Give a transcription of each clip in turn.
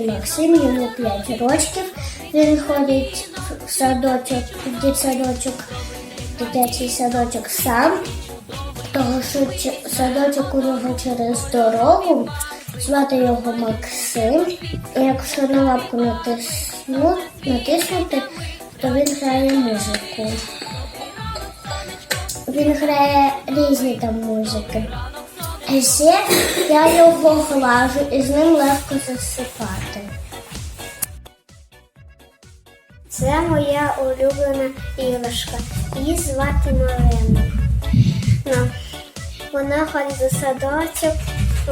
Звати Максим, йому 5 років. Він ходить в садочок, в дитсадочок, дитячий садочок сам, того що садочок у нього через дорогу. Звати його Максим. І якщо на лапку натисну, натиснути, то він грає музику. Він грає різні там музики. Ще я його глажу і з ним легко засипати. Це моя улюблена іграшка. Її звати Марина. Ну, вона ходить за садочок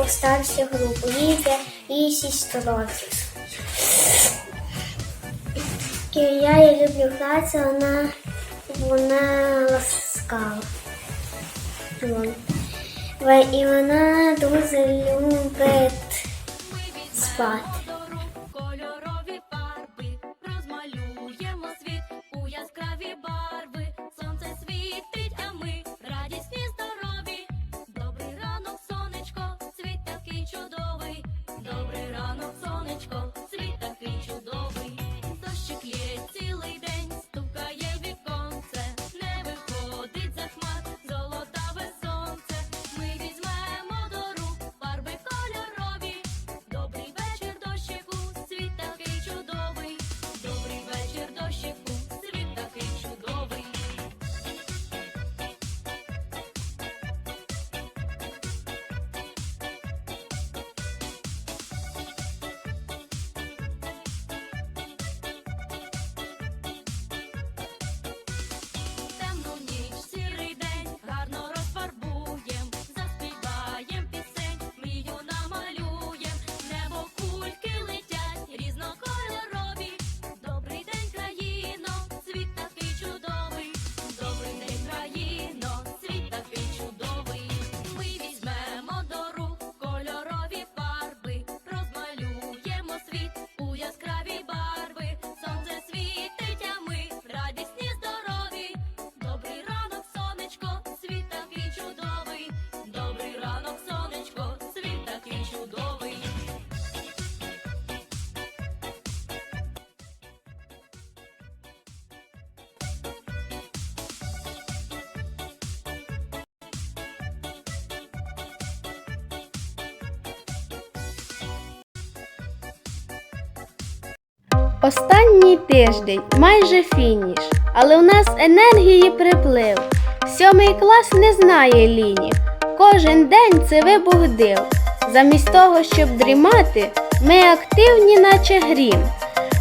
у старші групу. Їй 6 років. І я її люблю гратися, вона, вона ласкава. І вона дуже любить спати. Останній тиждень майже фініш, але у нас енергії приплив. Сьомий клас не знає ліні. Кожен день це вибух див. Замість того, щоб дрімати, ми активні, наче грім.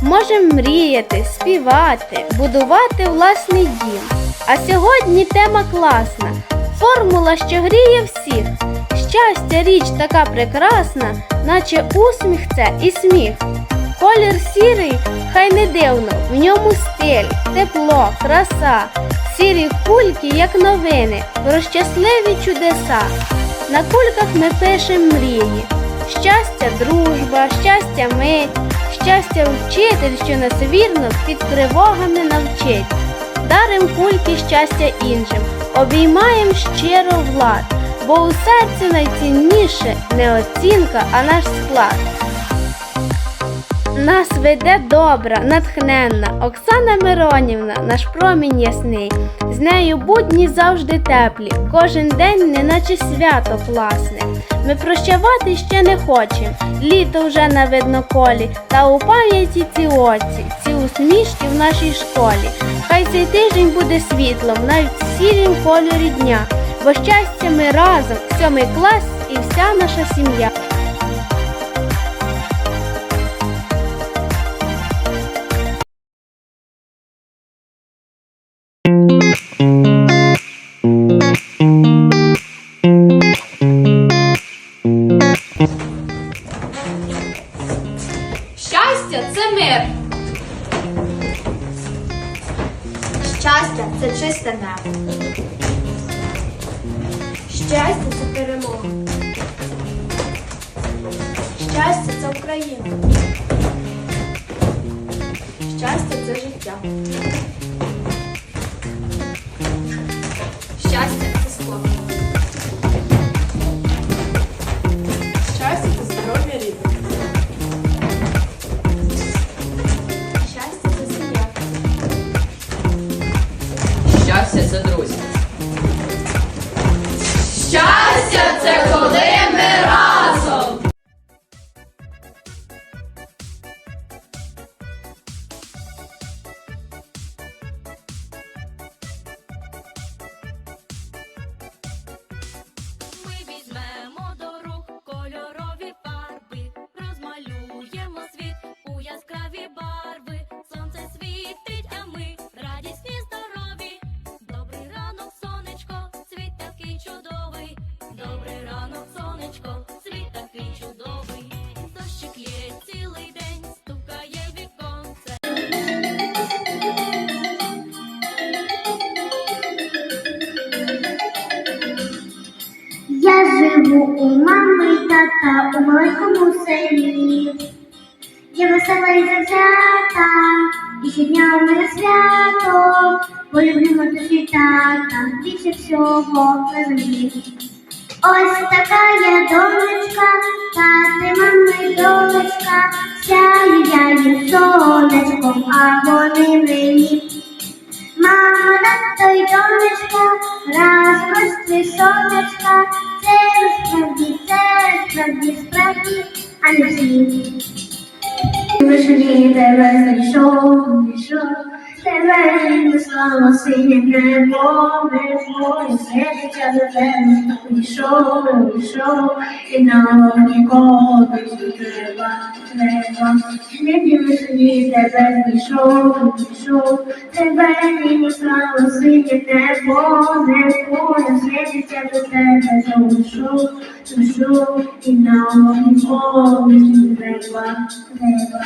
Можем мріяти, співати, будувати власний дім. А сьогодні тема класна. Формула, що гріє всіх. Щастя, річ така прекрасна, наче усміх це і сміх. Колір сірий, хай не дивно, в ньому стиль, тепло, краса, сірі кульки, як новини, про щасливі чудеса. На кульках ми пишем мрії. Щастя, дружба, щастя мить, щастя вчитель, що нас вірно під тривогами навчить. Дарим кульки щастя іншим, обіймаєм щиро влад, бо у серці найцінніше не оцінка, а наш склад. Нас веде добра, натхненна Оксана Миронівна, наш промінь ясний. З нею будні завжди теплі, кожен день, неначе свято класне. Ми прощавати ще не хочем, літо вже на видноколі, та у пам'яті ці оці, ці усмішки в нашій школі. Хай цей тиждень буде світлом, навіть сірім кольорі дня, бо щастя ми разом, сьомий клас і вся наша сім'я. Є веселе завзята, і щодня ми на свято, бо до світата, більше всього на землі. Ось така я донечка, тати мами донечка, сяю я сонечком, а вони мені. Мама, тато й донечка, разом ось три сонечка, це справді, це справді, справді, а не всі. Вишні тебе знайшов, знайшов, тебе не слава синє небо, небо, світиться до тебе, пішов, пішов, і нам нікого не треба, треба. Небі вишні тебе знайшов, знайшов, тебе не слава синє небо, небо, світиться до тебе, зайшов, зайшов, і нам нікого не треба, треба.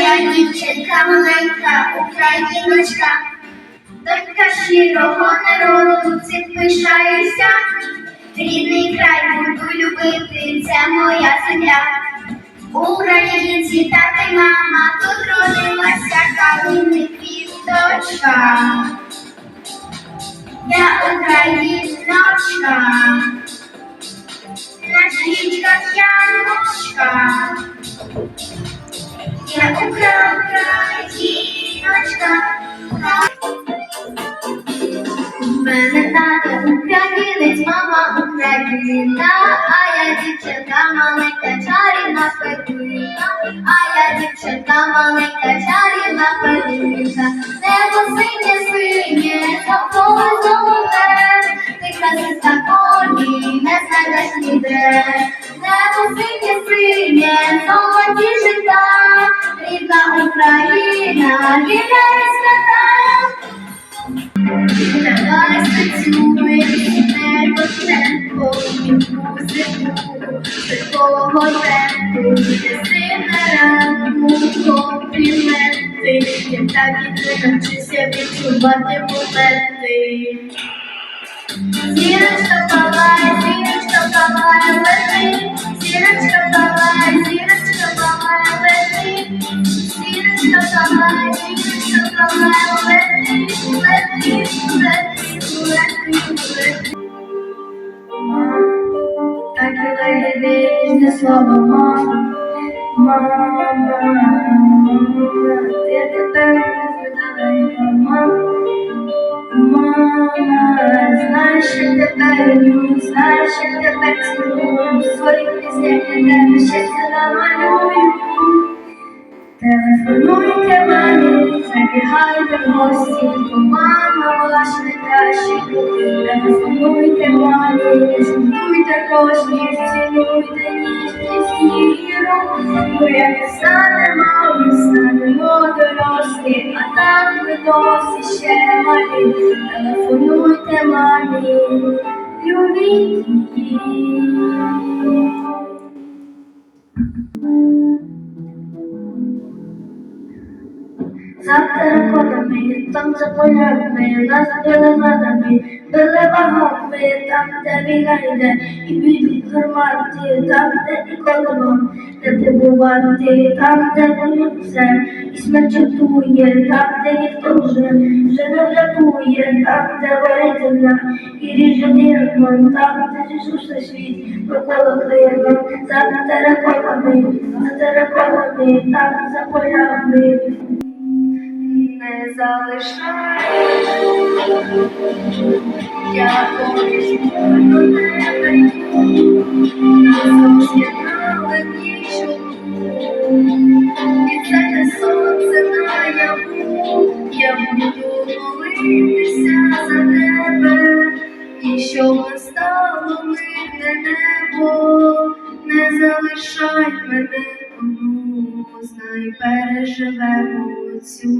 я дівчинка маленька, україночка, донька щирого народу, цим пишаюся. Рідний край буду любити, це моя земля. Українці, тата й мама, тут родилася калини квіточка. Я україночка, на стрічках яночка. Я україночка. У мене тато українець, мама Україна, а я дівчинка маленька, чарівна перлинка, а я дівчинка маленька, чарівна перлинка, небо синє синє, навколо золоте, ти полі, не знайдеш ніде, небо синє синє, золоті рідна Україна, я відчувати моменти. Зірочка палає, зірочка палає, лети, зірочка палає, зірочка палає, Так і вічне слово мама, мама, ти тепер не згадала мама. Мама, знаєш, своїх піснях я тебе щастя намалюю. Телефонуйте мамі, забігайте в гості, бо мама ваш найкращий друг. Телефонуйте мамі, не шкодуйте коштів, цінуйте ніжність віру, бо як станемо, ми станемо дорослі, а там ми досі ще малі. Телефонуйте мамі, любіть її. За териконами, там за полями, нас били вагами, там, де війна йде, і б'ють гармати, там, де ніколи вам не побувати, там, де воює все, і смерть чатує, там, де ніхто вже, вже не врятує, там, де горить земля, і ріже димом, там, де Ісуса світ, проколо крилом, за териконами, за териконами, там, за полями. Не залишай, я колись до тебе, нас з'єднали ніч, і це не сонце наяву, я буду молитися за тебе, і щоб настало мирне небо, не залишай мене одну, знай переживемо цю.